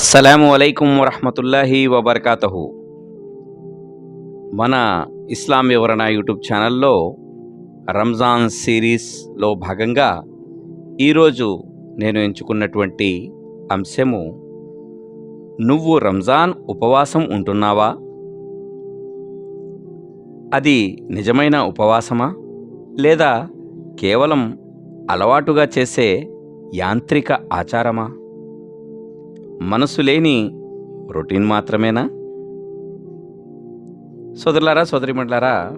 అస్సలం అయికం వరహమతుల్లాహి వబర్కాతహు. మన ఇస్లాం వివరణ యూట్యూబ్ ఛానల్లో రంజాన్ సిరీస్లో భాగంగా ఈరోజు నేను ఎంచుకున్నటువంటి అంశము నువ్వు రంజాన్ ఉపవాసం ఉంటున్నావా? అది నిజమైన ఉపవాసమా? లేదా కేవలం అలవాటుగా చేసే యాంత్రిక ఆచారమా? మనసు లేని రొటీన్ మాత్రమేనా? సోదరులారా సోదరిమండలారా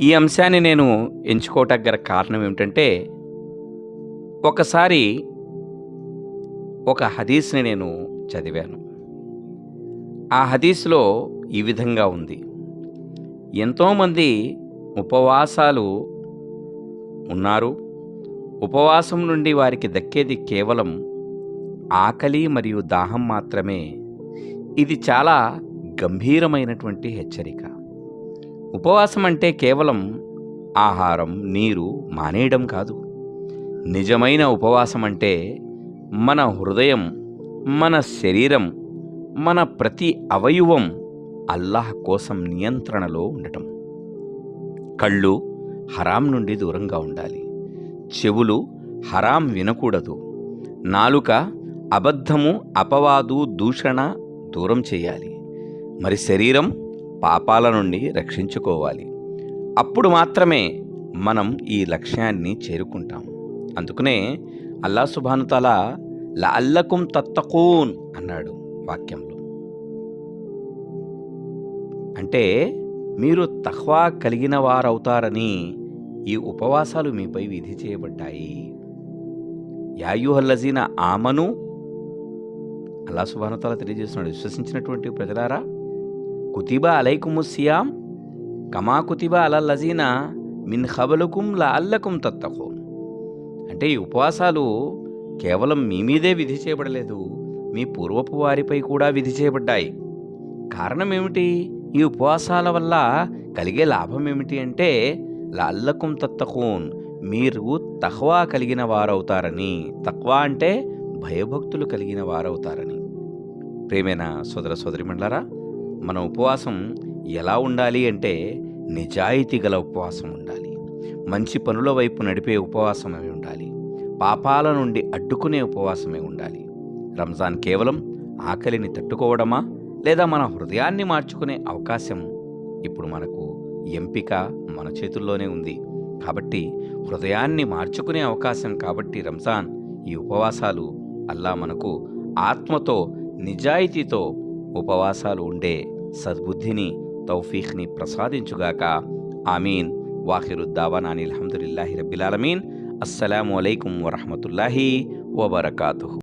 ఈ అంశాన్ని నేను ఎంచుకోవటానికి గల కారణం ఏమిటంటే ఒకసారి ఒక హదీస్ని నేను చదివాను. ఆ హదీస్లో ఈ విధంగా ఉంది. ఎంతోమంది ఉపవాసాలు ఉన్నారు. ఉపవాసం నుండి వారికి దక్కేది కేవలం ఆకలి మరియు దాహం మాత్రమే. ఇది చాలా గంభీరమైనటువంటి హెచ్చరిక. ఉపవాసం అంటే కేవలం ఆహారం నీరు మానేయడం కాదు. నిజమైన ఉపవాసం అంటే మన హృదయం మన శరీరం మన ప్రతి అవయవం అల్లాహ్ కోసం నియంత్రణలో ఉండటం. కళ్ళు హరాం నుండి దూరంగా ఉండాలి. చెవులు హరాం వినకూడదు. నాలుక అబద్ధము అపవాదు దూషణ దూరం చేయాలి. మరి శరీరం పాపాల నుండి రక్షించుకోవాలి. అప్పుడు మాత్రమే మనం ఈ లక్ష్యాన్ని చేరుకుంటాం. అందుకనే అల్లా సుభానుతల లఅల్లకుం తత్తకూన్ అన్నాడు వాక్యంలో. అంటే మీరు తహ్వా కలిగిన వారవుతారని ఈ ఉపవాసాలు మీపై విధి చేయబడ్డాయి. యాయుహల్లజీన ఆమను అల్లా సుబానతాల తెలియజేస్తున్నాడు. విశ్వసించినటువంటి ప్రజలారా కుతిబా అలైకుముసియాం కమా కుతిబా అలల్లజీన మిన్ హబలుకుం లా అల్లకుం తత్తకు అంటే ఈ ఉపవాసాలు కేవలం మీ మీదే విధి చేయబడలేదు మీ పూర్వపు వారిపై కూడా విధి చేయబడ్డాయి. కారణం ఏమిటి? ఈ ఉపవాసాల వల్ల కలిగే లాభం ఏమిటి అంటే లల్లకుం తత్తకూన్ మీరు తహ్వా కలిగిన వారవుతారని. తక్వా అంటే భయభక్తులు కలిగిన వారవుతారని. ప్రేమైన సోదర సోదరిమండలారా మన ఉపవాసం ఎలా ఉండాలి అంటే నిజాయితీ గల ఉపవాసం ఉండాలి. మంచి పనుల వైపు నడిపే ఉపవాసమే ఉండాలి. పాపాల నుండి అడ్డుకునే ఉపవాసమే ఉండాలి. రంజాన్ కేవలం ఆకలిని తట్టుకోవడమా లేదా మన హృదయాన్ని మార్చుకునే అవకాశం ఇప్పుడు మనకు ఎంపిక మన చేతుల్లోనే ఉంది. కాబట్టి హృదయాన్ని మార్చుకునే అవకాశం కాబట్టి రంజాన్ ఈ ఉపవాసాలు అల్లా మనకు ఆత్మతో నిజాయితీతో ఉపవాసాలు ఉండే సద్బుద్ధిని తౌఫీఖ్ని ప్రసాదించుగాక. ఆమీన్. వాహిరుద్దావానాని అల్హమ్దులిల్లాహి రబ్బిలాలమీన్ అస్సలాము అలైకుం వరహమతుల్లాహి వబర్కాతు